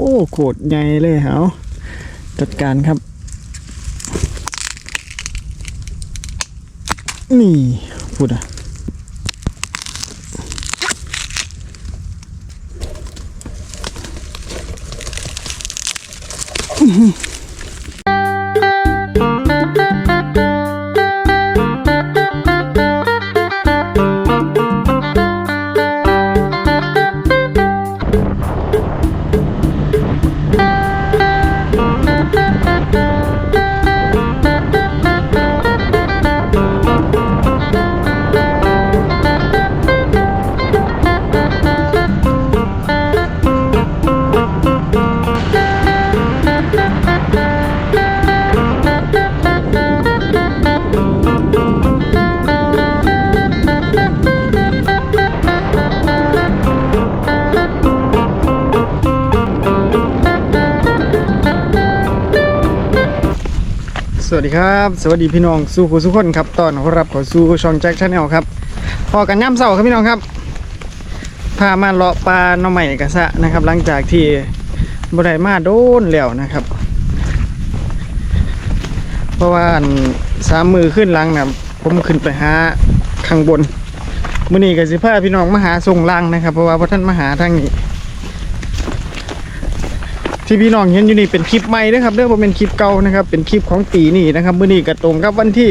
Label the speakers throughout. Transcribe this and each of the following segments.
Speaker 1: โอ้โคตรใหญ่เลยเหรอจัดการครับ นี่พูดอะส วัสดีครับ สวัสดีพี่น้องสู้ผู้สุกคนครับตอนรับขอสู่ช่องแจ็คชาแนลครับพอกันย่ำเสาครับพี่น้องครับพามาเลาะปลาหน่อใหม่กระสะนะครับ หลังจากที่บได้มาโดนแล้วนะครับ เพราะว่าสามมือขึ้นลังนะผมขึ้นไปหาข้างบนมื้อนี้ก็สิพาพี่น้องมาหาส่งลังนะครับ เพราะว่าพระท่านมาหาทางนี้ ที่พี่น้องเห็นอยู่นี่เป็นคลิปใหม่นะครับเรื่องว่าเป็นคลิปเก่านะครับ เป็นคลิปของปีนี้นะครับมื้อนี้ก็ตรงกับวันที่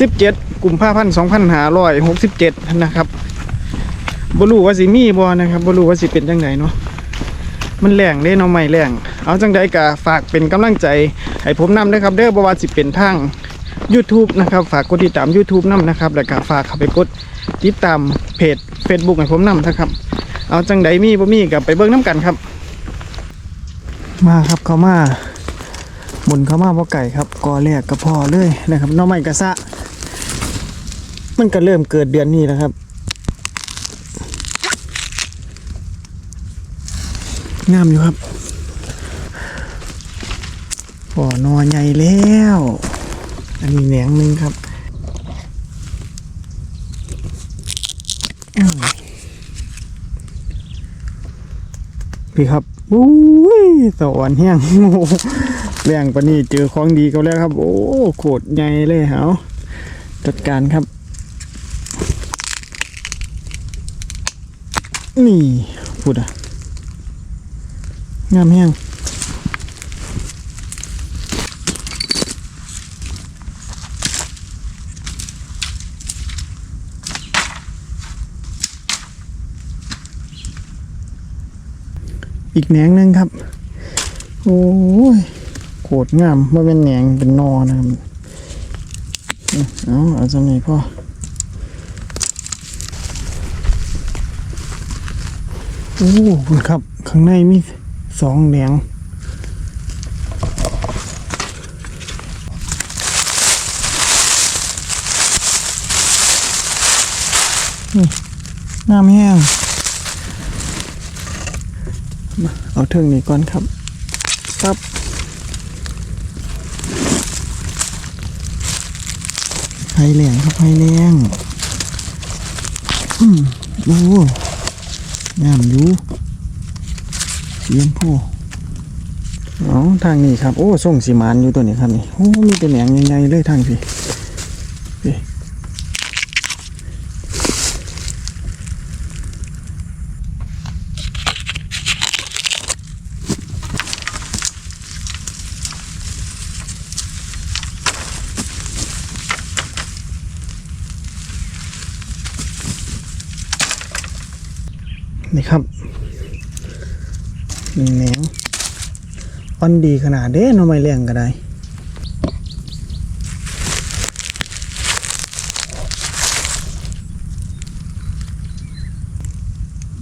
Speaker 1: 17กุมภาพันธ์2567 นะครับบ่รู้ว่าสิมีบ่นะครับบ่รู้ว่าสิเป็นจังไดเนาะมันแรงเด้เนาะใหม่แรงเอาจังไดก็ฝากเป็นกำลังใจให้ผมนำนะครับเด้อบ่ว่าสิเป็นทาง YouTube นะครับ ฝากกดติดตาม YouTube นํนะครับ แล้วก็ฝากเข้าไปกดติดตามเพจ Facebook ให้ผมนํนะครับ เอาจังไดมีบ่มีก็ไปเบิ่งนํกันครับ มาครับเขามาหมุนเขามาพ่อไก่ครับกอแรกกระพอเลยนะครับน้องใหม่กระซะ มันก็เริ่มเกิดเดือนนี้แล้วครับ งามอยู่ครับปอนอใหญ่แล้ว อันนี้แหนงหนึ่งครับพี่ครับ อุ้ยสวรรค์แห้งโอ้โหแรงปะนี่เจอของดีเขาแล้วครับ โอ้โคตรใหญ่เลยเหรอจัดการครับ นี่พูดอะงามแห้ง อีกแหนงหนึงครับ โอ้ยโคตรงามว่าเป็นแหนงเป็นนอนะครับเอาเอาสมัยพ่อโอ้คุณครับ ข้างในมีสองแหนงนี่น้ำแห้ง เอาเทิงนี้ก่อนครับปั๊บไฟแรงครับไฟแรงอืมโอ้งามอยู่เสียมพูเอาทางนี้ครับ โอ้ส่งสีมานอยู่ตัวนี้ครับนี่ โอ้ มีแต่แหนงใหญ่ๆเลยทางพี่พี่ นี่ครับหนึ่งแนงอ่อนดีขนาดเด้เนาไม่เลี้ยงก็ได้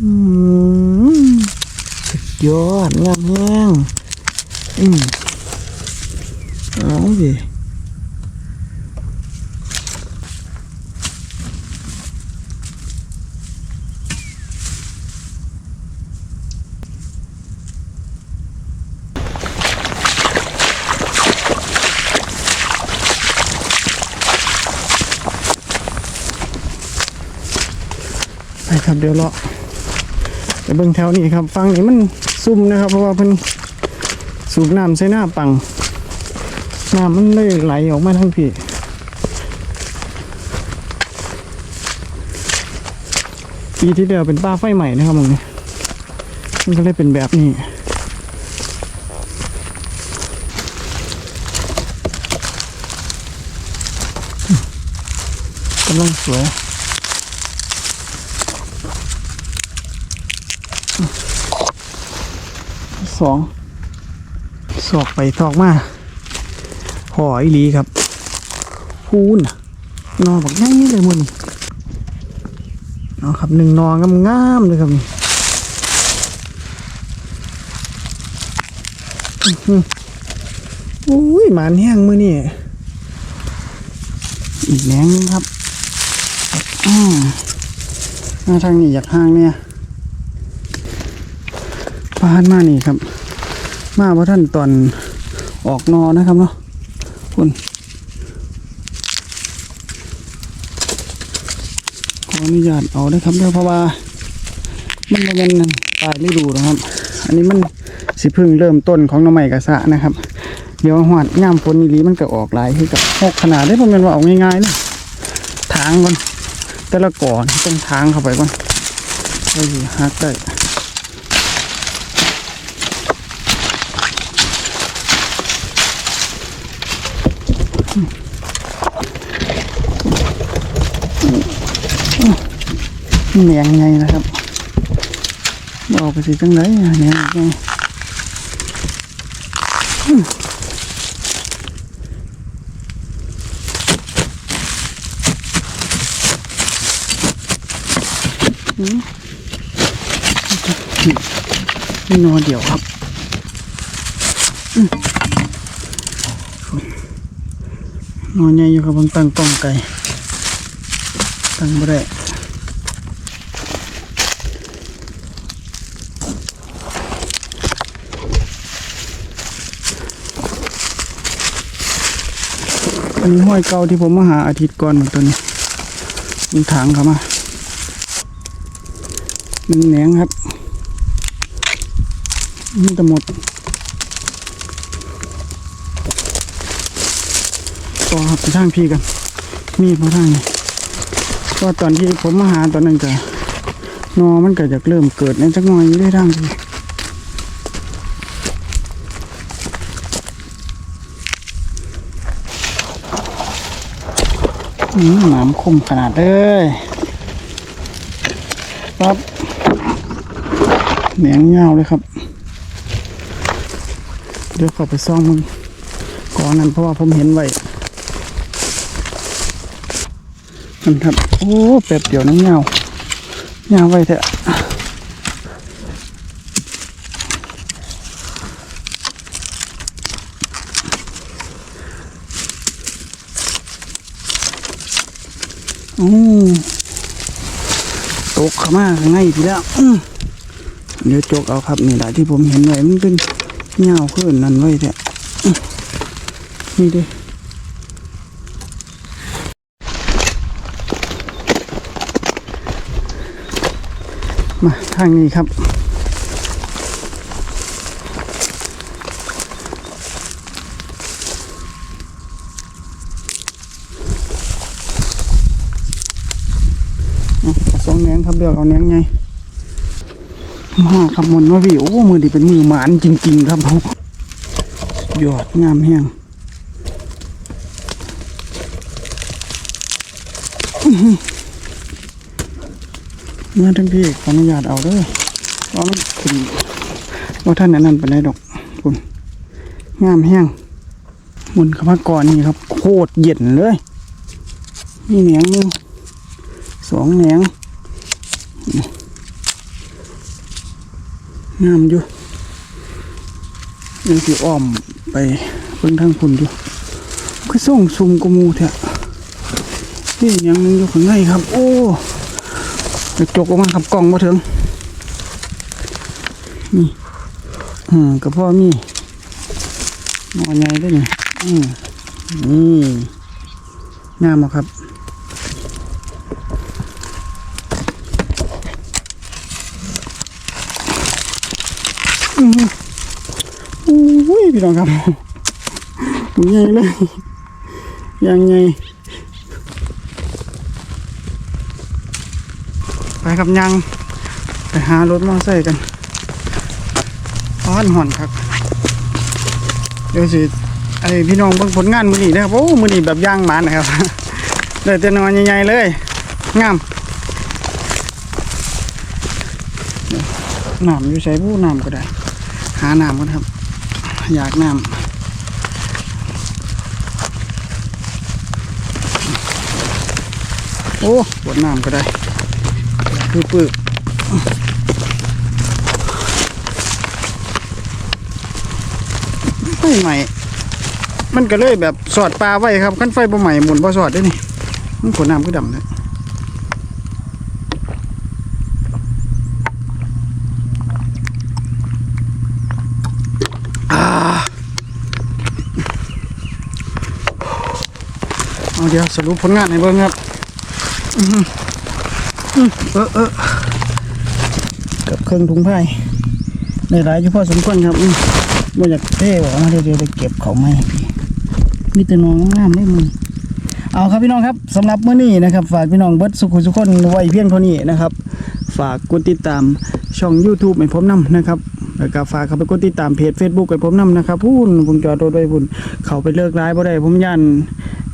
Speaker 1: อืมสุดยอดงามแห้งอืมเอาสิ ไปครับเดี๋ยวเลาะไปเบิ่งแถวนี้ครับฟังนี้มันซุ่มนะครับ เพราะว่าเพิ่นสูบน้ำใส่หน้าปังน้ำมันเลยไหลออกมาทั้งพี่ปีที่เดียวเป็นป้าไฟใหม่นะครับมึงนี่มันก็เลยเป็นแบบนี้กำลังสวย สองสอกไปทอกมาหออีหลีครับพูนน่ะนอบอกง่ายเลยมึงเอครับหนึ่งนองงามๆเลยครับนี่อุ้ยหมานแห้งมือนี่อีกแหนงนึงครับอืมมาทางนี้อยากห่างเนี่ย ปานมานี่ครับ มาเพราะท่านตอนออกนอนะครับเนาะคุณขออนุญาตเอาได้ครับเด้อเพราะว่า มันเป็นปลายฤดูนะครับ อันนี้มันสิพึ่งเริ่มต้นของน้ำใหม่กระสะนะครับ เดี๋ยวหอดย่ามฝนนี่ลีมันก็ออกหลายให้กับหกขนาดได้ผมเป็นว่าเอาง่ายๆนะทางก่อนแต่ละก่อนต้องทางเข้าไปก่อนเราอยู่ฮักได้ เหนียงไงนะครับบอกไปสิจังไรอะเหนียงไงนี่นอนเดี่ยวครับนอนใหญ่อยู่ครับผมตั้งกล้องไก่ตั้งบ่ได้ อันนี้ห้อยเก่าที่ผมมาหาอาทิตย์ก่อนตัวนี้มันถางเข้ามามันแหนงครับมันจะหมดต่อครับไปทางพี่กัน มีดมาทางนี้ก็ตอนที่ผมมาหาตอนนั้นก็นอมันก็จะเริ่มเกิดในจักหน่อยอยู่ได้ทางพี่ หนามคมขนาดเลยปั๊บเหนียงเงาเลยครับ เดี๋ยวเขอไปซ่องมึงก่อนนั้นเพราะว่าผมเห็นไว้มันครับ โอ้แป๊บเดียวน้ำยาเงาไว้เถอะ อืมตกเข้ามาข้างในทีแล้วเดี๋ยวจกเอาครับนี่แหละที่ผมเห็นไว้มันเป็นยาขึ้นนั่นไว้เถอะนี่ด้มาทางนี้ครับ เอาสองแหนงครับเลือกเอาแหนงไงมาครับมนว่าพี่โอ้มือดีเป็นมือหมานจริง ๆ ครับเขายอดงามแห้งอื้อหือมาทั้งพี่ขออนุญาตเอาเด้อเพราะมันขึ้นว่าท่านอันนั้นไปไหนใดดอกคุณงามแห้งมุนขมาก่อนนี่ครับ โคตรเย็นเลยนี่แหนงนึงสองแหนง งามอยู่ยังสิอ้อมไปเพิ่งทางคุณอยู่คือส่งซุ่มกมูเถอะนี่แหนงนึงอยู่ข้างในครับ โอ้จะจกออกมาขับกล่องมาถึงนี่อืมกับพ่อมีหมอใหญ่ด้วยนี่อืมนี่งามอะครับ อ พี่น้องครับใหญ่เลยยังไงไปครับยังไปหารถมอเตอร์ไซค์กันอ้อนหอนครับ เดี๋ยวสิไอพี่น้องเบิ่งผลงานมือนี้นะครับโอ้มือนี้แบบย่างหมานะครับได้แต่นอนใหญ่ๆเลยงามน้ำอยู่ใช้ผู้น้ำก็ได้ หาน้ำกันครับ อยากน้ำโอ้ปวดน้ำก็ได้คือปึกไฟใหม่ มันก็เลยแบบสอดปลาไว้ครับขั้นไฟบ่ใหม่หมุนบ่สอดได้นี่มันขนน้ำก็ดำเลย เอาเดี๋ยวสรุปผลงานให้เบิ่งครับอื้อหืออื้อเออเออกับเครื่องถุงไผ่ได้หลายอยู่พอสมควรครับอื้อบ่อยากเท่ออกมาเดี๋ยวเดี๋ยวได้เก็บเขาไม้ให้พี่มีแต่น้องงามได้มือเอาครับพี่น้องครับสำหรับเมื้อนี้นะครับ ฝากพี่น้องเบิดสุขุสุขคนไว้เพียงเท่านี้นะครับ ฝากกดติดตามช่อง YouTube ให้ผมนํนะครับแล้วก็ฝากเข้าไปกดติดตามเพจ Facebook ให้ผมนํนะครับพูนผมจอดรถไว้พุ่นเขาไปเลิกร้ายบ่ได้ผมย่าน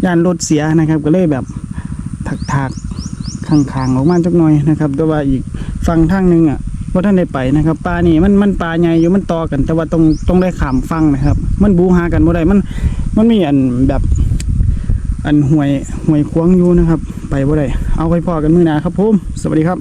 Speaker 1: ย่านรถเสียนะครับ ก็เลยแบบถักๆข้างๆออกมาจักหน่อยนะครับแต่ว่าอีกฝั่งทางนึงอะว่าท่านได้ไปนะครับปลานี่มันมันปลาใหญ่อยู่มันต่อกันแต่ว่าต้องต้องได้ขามฟังนะครับ มันบูหากันบ่ได้มันมันมีอันแบบอันห่วยห่วยควงอยู่นะครับ ไปบ่ได้เอาไปพอกันมือหนาครับผมสวัสดีครับ